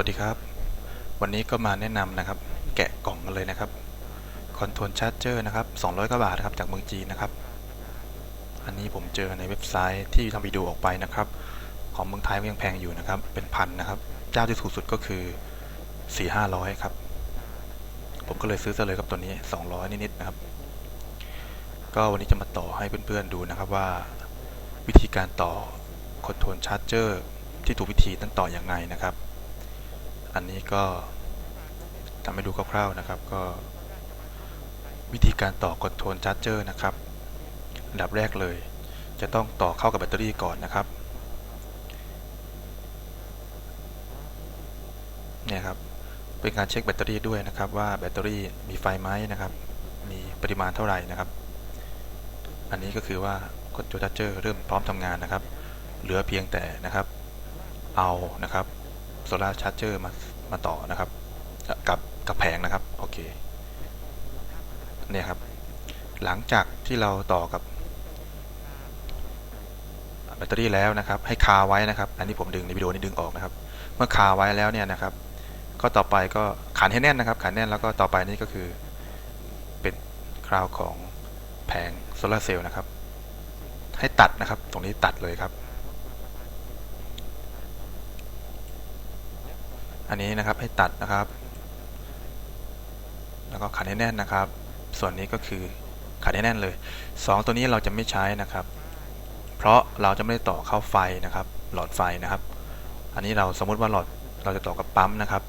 วัสดีครับ วันนี้ก็มาแนะนำนะครับ แกะกล่องกันเลยนะครับคอนโทรลชาร์จเจอร์นะครับ 200กว่าบาทนะครับจากเมืองจีนนะครับ อันนี้ผมเจอในเว็บไซต์ที่ทำวิดีโอออกไปนะครับ ของเมืองไทยก็ยังแพงอยู่นะครับ เป็นพันนะครับ เจ้าที่ถูกสุดก็คือ 4 500 ครับ ผมก็เลยซื้อซะเลยครับตัวนี้ 200 นิดๆนะครับ ก็วันนี้จะมาต่อให้เพื่อนๆดูนะครับว่า วิธีการต่อคอนโทรลชาร์จเจอร์ที่ถูกวิธีนั้นต่ออย่างไงนะครับ อันนี้ก็ทำให้ดูคร่าวๆนะครับ ก็ วิธีการต่อคอนโทรลชาร์จเจอร์นะครับอันดับแรกเลย จะต้องต่อเข้ากับแบตเตอรี่ก่อนนะครับเนี่ยครับเป็นการเช็คแบตเตอรี่ด้วยนะครับ ว่าแบตเตอรี่มีไฟไหมนะครับ มีปริมาณเท่าไหร่นะครับ อันนี้ก็คือว่าคอนโทรลชาร์จเจอร์เริ่มพร้อมทำงานนะครับ เหลือเพียงแต่นะครับ เอานะครับ โซลาร์ชาร์จเจอร์มามาต่อนะครับกับกับแผงนะครับโอเคเนี่ยครับหลังจากที่เราต่อกับแบตเตอรี่แล้วนะครับ ให้คาไว้นะครับ อันนี้ผมดึงในวิดีโอนี้ดึงออกนะครับ เมื่อคาไว้แล้วเนี่ยนะครับ ก็ต่อไปก็ขันให้แน่นนะครับขันแน่นแล้วก็ต่อไปนี่ก็คือเป็นคราวของแผงโซลาร์เซลล์นะครับ ให้ตัดนะครับ ตรงนี้ตัดเลยครับ อันนี้นะครับให้ตัดนะครับ แล้วก็ขันให้แน่นนะครับ ส่วนนี้ก็คือขันให้แน่นเลย 2 ตัวนี้เราจะไม่ใช้นะครับ เพราะเราจะไม่ได้ต่อเข้าไฟนะครับ หลอดไฟนะครับ อันนี้เราสมมุติว่าหลอดเราจะต่อกับปั๊มนะครับ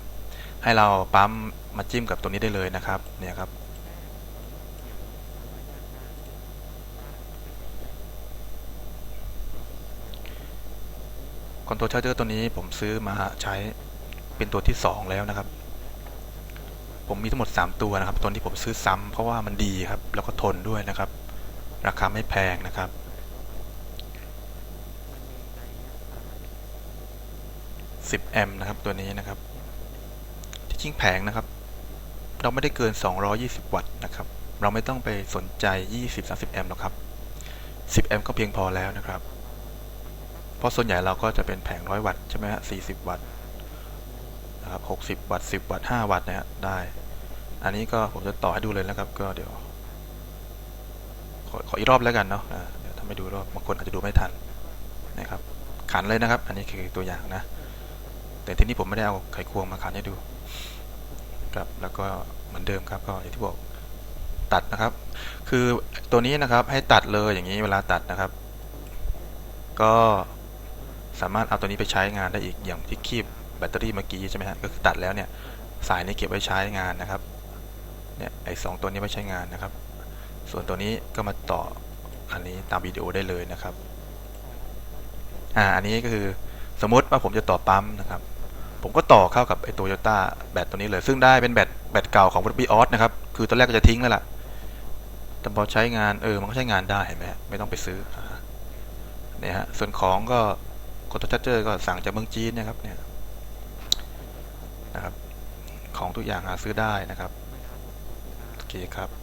ให้เราปั๊มมาจิ้มกับตัวนี้ได้เลยนะครับเนี่ยครับคอนโทรลชาร์เจอร์ตัวนี้ผมซื้อมาใช้ เป็นตัวที่ 2 แล้วนะครับ ผมมีทั้งหมด 3 ตัวนะครับ ตัวที่ผมซื้อซ้ำเพราะว่ามันดีครับ แล้วก็ทนด้วยนะครับ ราคาไม่แพงนะครับ 10 แอมป์นะครับตัวนี้นะครับ ที่จริงแผงนะครับ เราไม่ได้เกิน 220 วัตต์นะครับ เราไม่ต้องไปสนใจ 20-30 แอมป์หรอกครับ 10 แอมป์ก็เพียงพอแล้วนะครับ เพราะส่วนใหญ่เราก็จะเป็นแผงร้อยวัตต์ใช่ไหมฮะสี่สิบวัตต์ นะครับหกสิบวัตต์สิบวัตต์ห้าวัตต์นะฮะได้ อันนี้ก็ผมจะต่อให้ดูเลยนะครับ ก็เดี๋ยว ขอขออีกรอบแล้วกันเนาะเดี๋ยวทำให้ดูรอบบางคนอาจจะดูไม่ทันนะครับ ขันเลยนะครับ อันนี้คือตัวอย่างนะ แต่ทีนี้ผมไม่ได้เอาไขควงมาขันให้ดูครับแล้วก็เหมือนเดิมครับก็อย่างที่บอกตัดนะครับ คือตัวนี้นะครับให้ตัดเลยอย่างนี้เวลาตัดนะครับ ก็สามารถเอาตัวนี้ไปใช้งานได้อีกอย่างที่คีบ แบตเตอรี่เมื่อกี้ใช่ไหมฮะก็คือตัดแล้วเนี่ยสายนี้เก็บไว้ใช้งานนะครับเนี่ยไอ้สองตัวนี้ไว้ใช้งานนะครับ ส่วนตัวนี้ก็มาต่ออันนี้ตามวิดีโอได้เลยนะครับอ่าอันนี้ก็คือสมมติว่าผมจะต่อปั๊มนะครับ ผมก็ต่อเข้ากับไอ้โตโยต้าแบตตัวนี้เลย ซึ่งได้เป็นแบตแบตเก่าของบีออสนะครับ คือตอนแรกก็จะทิ้งแล้วล่ะแต่พอใช้งานเออมันก็ใช้งานได้เห็นไหมฮะไม่ต้องไปซื้อเนี่ยฮะส่วนของก็คอนโทรลชาร์เจอร์ก็สั่งจากเมืองจีนนะครับเนี่ย นะครับ ของทุกอย่างหาซื้อได้นะครับ โอเคครับ